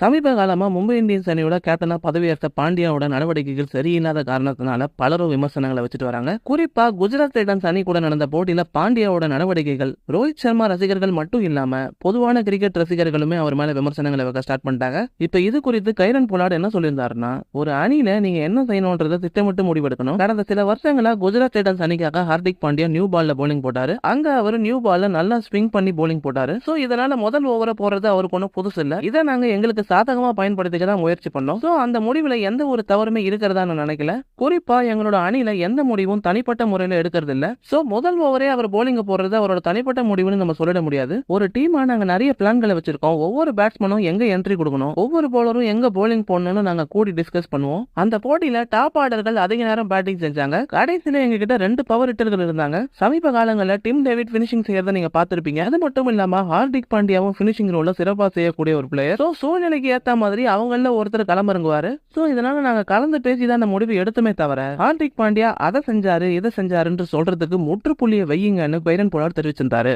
சமீப காலமாக மும்பை இந்தியன்ஸ் அணியோட கேப்டனாக பதவியேற்ற பாண்டியாவோட நடவடிக்கைகள் சரியில்லாத காரணத்தினால பலரும் விமர்சனங்களை வச்சுட்டு வராங்க. குறிப்பாக குஜராத் டைட்டன்ஸ் அணி கூட நடந்த போட்டியில் பாண்டியாவோட நடவடிக்கைகள் ரோஹித் சர்மா ரசிகர்கள் மட்டும் இல்லாமல் பொதுவான கிரிக்கெட் ரசிகர்களுமே அவர் மேலே விமர்சனங்களை வைக்க ஸ்டார்ட் பண்ணிட்டாங்க. இப்போ இது குறித்து கைரன் புலாட் என்ன சொல்லியிருந்தாருன்னா ஒரு அணியில நீங்க என்ன செய்யணும்ன்றதை திட்டமிட்டு முடிவெடுக்கணும். கடந்த சில வருஷங்களாக குஜராத் டைட்டன்ஸ் அணிக்காக ஹார்திக் பாண்டியா நியூ பால்ல போலிங் போட்டாரு. அங்க அவர் நியூ பால்ல நல்லா ஸ்விங் பண்ணி போலிங் போட்டாரு. ஸோ இதனால முதல் ஓவரை போறது அவருக்கு ஒன்றும் புதுசு இல்லை. இதை நாங்க எங்களுக்கு சாதகமா பயன்படுத்திக்க தான் முயற்சி பண்ணோம். சோ அந்த முடிவுல எந்த ஒரு தவறுமே இருக்கிறதா நான் நினைக்கல. குறிப்பா எங்களோட அணியில் எந்த முடிவும் தனிப்பட்ட முறையில எடுக்கிறது இல்ல. சோ முதல் ஓவரே அவர் போலிங் போடுறது அவரோட தனிப்பட்ட முடிவுன்னு நம்ம சொல்லிட முடியாது. ஒரு டீமா நாங்க நிறைய பிளான்களை வச்சிருக்கோம். ஒவ்வொரு பேட்ஸ்மேனும் எங்க என்ட்ரி கொடுக்கணும். ஒவ்வொரு போலரும் எங்க போலிங் போடணும்னு நாங்க கூடி டிஸ்கஸ் பண்ணுவோம். அந்த போட்டியில டாப் ஆர்டர்கள் அதிக நேரம் பேட்டிங் செஞ்சாங்க. கடைசியில எங்க கிட்ட ரெண்டு பவர் ஹிட்டர்கள் இருந்தாங்க. சமீப காலங்களில் டிம் டேவிட் பினிஷிங் செய்யறதை நீங்க பார்த்துருப்பீங்க. அது மட்டும் இல்லாம ஹார்திக் பாண்டியாவும் பினிஷிங் ரோல சிறப்பா செய்யக்கூடிய ஒரு பிளேயர் ஸோ சூழ்நிலைக்கு ஏத்த மாதிரி அவங்கள ஒருத்தர் களமிறங்குவாரு. ஸோ இதனால நாங்க கலந்து பேசி தான் அந்த முடிவு எடுத்துமே தவிர ஹார்திக் பாண்டியா அதை செஞ்சாரு இதை செஞ்சாருன்னு சொல்றதுக்கு முற்றுப்புள்ளியை வையுங்கன்னு பைரன் போலார் தெரிவிச்சிருந்தாரு.